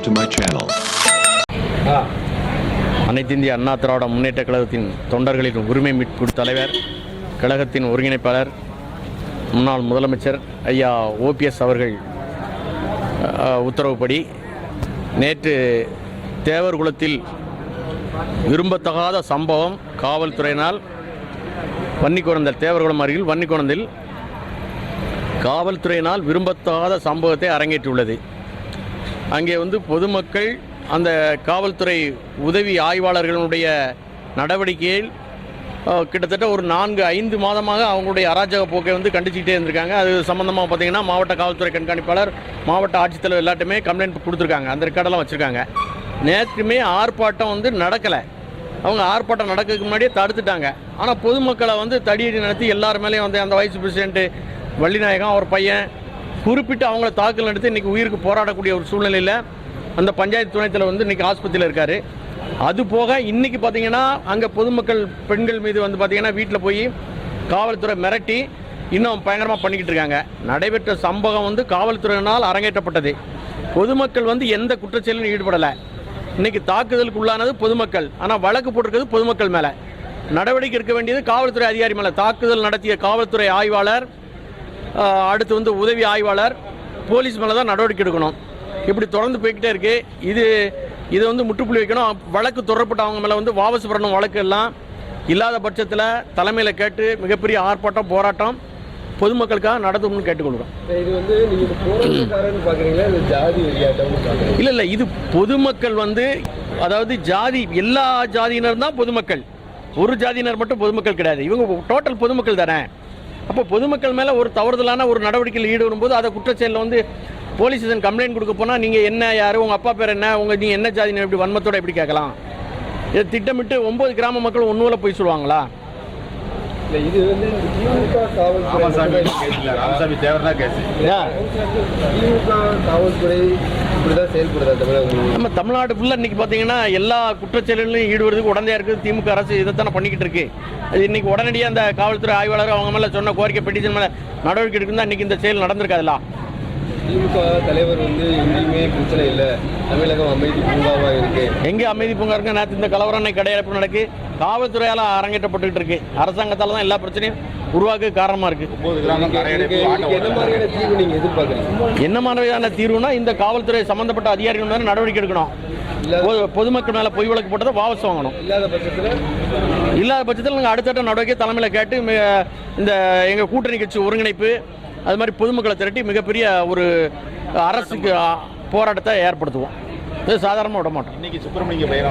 subscribe to my channel. அனைத்திந்திய அண்ணா திராவிட முன்னேற்ற கழகத்தின் தொண்டர்களின் உரிமை மீட்பு தலைவர் கழகத்தின் ஒருங்கிணைப்பாளர் முன்னாள் முதலமைச்சர் ஐயா ஓபிஎஸ் அவர்கள் உத்தரவுப்படி நேற்று தேவர்குளத்தில் விரும்பத்தகாத சம்பவம் காவல்துறையினால் வன்னிக்குணந்தல் தேவர்குளம் அருகில் வன்னிக்குணந்தில் காவல்துறையினால் விரும்பத்தகாத சம்பவத்தை அரங்கேற்றியுள்ளது அங்கே வந்து பொதுமக்கள் அந்த காவல்துறை உதவி ஆய்வாளர்களுடைய நடவடிக்கையில் கிட்டத்தட்ட ஒரு நான்கு ஐந்து மாதமாக அவங்களுடைய அராஜக போக்கை வந்து கண்டிச்சுக்கிட்டே இருந்திருக்காங்க. அது சம்மந்தமாக பார்த்தீங்கன்னா மாவட்ட காவல்துறை கண்காணிப்பாளர் மாவட்ட ஆட்சித்தலைவர் எல்லாட்டுமே கம்ப்ளைண்ட் கொடுத்துருக்காங்க. அந்த ரெக்கார்டெல்லாம் வச்சுருக்காங்க. நேற்றுமே ஆர்ப்பாட்டம் வந்து நடக்கலை. அவங்க ஆர்ப்பாட்டம் நடக்கிறதுக்கு முன்னாடியே தடுத்துட்டாங்க. ஆனால் பொதுமக்களை வந்து தடியடி நடத்தி எல்லார் மேலேயும் வந்து அந்த வைஸ் பிரசிடென்ட்டு வள்ளிநாயகம் அவர் பையன் குறிப்பிட்டு அவங்கள தாக்கல் நடத்தி இன்றைக்கி உயிருக்கு போராடக்கூடிய ஒரு சூழ்நிலையில் அந்த பஞ்சாயத்து துணைத்தில் வந்து இன்றைக்கி ஆஸ்பத்திரியில் இருக்கார். அது போக இன்றைக்கி பார்த்தீங்கன்னா அங்கே பொதுமக்கள் பெண்கள் மீது வந்து பார்த்திங்கன்னா வீட்டில் போய் காவல்துறை மிரட்டி இன்னும் பயங்கரமாக பண்ணிக்கிட்டு இருக்காங்க. நடைபெற்ற சம்பவம் வந்து காவல்துறையினால் அரங்கேற்றப்பட்டது. பொதுமக்கள் வந்து எந்த குற்றச்செயலும் ஈடுபடலை. இன்றைக்கி தாக்குதலுக்கு உள்ளானது பொதுமக்கள். ஆனால் வழக்கு போட்டிருக்கிறது பொதுமக்கள் மேலே. நடவடிக்கை இருக்க வேண்டியது காவல்துறை அதிகாரி மேலே. தாக்குதல் நடத்திய காவல்துறை ஆய்வாளர் அடுத்து வந்து உதவி ஆய்வாளர் போலீஸ் மேலே தான் நடவடிக்கை எடுக்கணும். இப்படி தொடர்ந்து போய்கிட்டே இருக்கு. இது இதை வந்து முற்றுப்புள்ளி வைக்கணும். வழக்கு தொடரப்பட்ட அவங்க மேலே வந்து வாபஸ் பெறணும் வழக்கு எல்லாம் இல்லாத பட்சத்தில் தலைமையில் கேட்டு மிகப்பெரிய ஆர்ப்பாட்டம் போராட்டம் பொதுமக்களுக்காக நடத்தும்னு கேட்டுக்கொள்கிறோம். இது வந்து இல்லை இல்லை இது பொதுமக்கள் வந்து அதாவது ஜாதி எல்லா ஜாதியினர் தான் பொதுமக்கள். ஒரு ஜாதியினர் மட்டும் பொதுமக்கள் கிடையாது. இவங்க டோட்டல் பொதுமக்கள் தானே? அப்போ பொதுமக்கள் மேலே ஒரு தவறுதலான ஒரு நடவடிக்கையில் ஈடுபடும் போது அதை குற்றச்செயலில் வந்து போலீஸ் ஸ்டேஷன் கம்ப்ளைண்ட் கொடுக்க போனால் நீங்கள் என்ன யார் உங்கள் அப்பா பேர் என்ன உங்கள் நீங்கள் என்ன ஜாதியினர் இப்படி வன்மத்தோட எப்படி கேட்கலாம்? இதை திட்டமிட்டு ஒம்பது கிராம மக்கள் ஒன்றுவில் போய் சொல்லுவாங்களா? இல்ல இது வந்து திமுக காவல்துறை ராமசாமி தேவர் தான் கேஸ் ஏன்? திமுக காவல்துறை இப்படிதான் செயல்படுதா நம்ம தமிழ்நாடு ஃபுல்லாக இன்றைக்கி பார்த்தீங்கன்னா எல்லா குற்றச்செயல்களையும் ஈடுபடுறதுக்கு உடந்தையாக இருக்குது திமுக அரசு. இதைத்தானே பண்ணிக்கிட்டு இருக்கு. அது இன்றைக்கி உடனடியாக அந்த காவல்துறை ஆய்வாளர் அவங்க மேலே சொன்ன கோரிக்கை பெட்டிஷன் மேலே நடவடிக்கை எடுக்குன்னா இன்றைக்கி இந்த செயல் நடந்திருக்காதுல்ல? திமுக தலைவர் வந்து பிரச்சனை இல்லை. தமிழகம் அமைதி பூங்காவா இருக்கு. எங்கே அமைதி பூங்கா இருக்கு நேற்று இந்த கலவரம் கடையடைப்பு நடக்கு. காவல்துறையால் அரங்கேற்றப்பட்டுக்கிட்டு இருக்கு. அரசாங்கத்தால் தான் எல்லா பிரச்சனையும் உருவாக்க இதுக்கு ஆட்டோ என்ன மாதிரியான தீர்வு நீங்க எதிர்பார்க்குறீங்க? என்ன மாதிரியான தீர்வுனா இந்த காவல்துறை சம்மந்தப்பட்ட அதிகாரிகள் மேலே நடவடிக்கை எடுக்கணும். பொதுமக்கள் மேலே பொய் வழக்கு போட்டதை வாபஸ் வாங்கணும். இல்லாத பட்சத்துல? இல்லாத பட்சத்தில் நாங்கள் அடுத்தடுத்த நடவடிக்கை தலைமையில் கேட்டு இந்த எங்கள் கூட்டணி கட்சி ஒருங்கிணைப்பு அது மாதிரி பொதுமக்களை திரட்டி மிகப்பெரிய ஒரு அரசுக்கு போராட்டத்தை ஏற்படுத்துவோம். இது சாதாரணமாக விட மாட்டோம். இன்னைக்கு சுப்பிரமணிய பையன்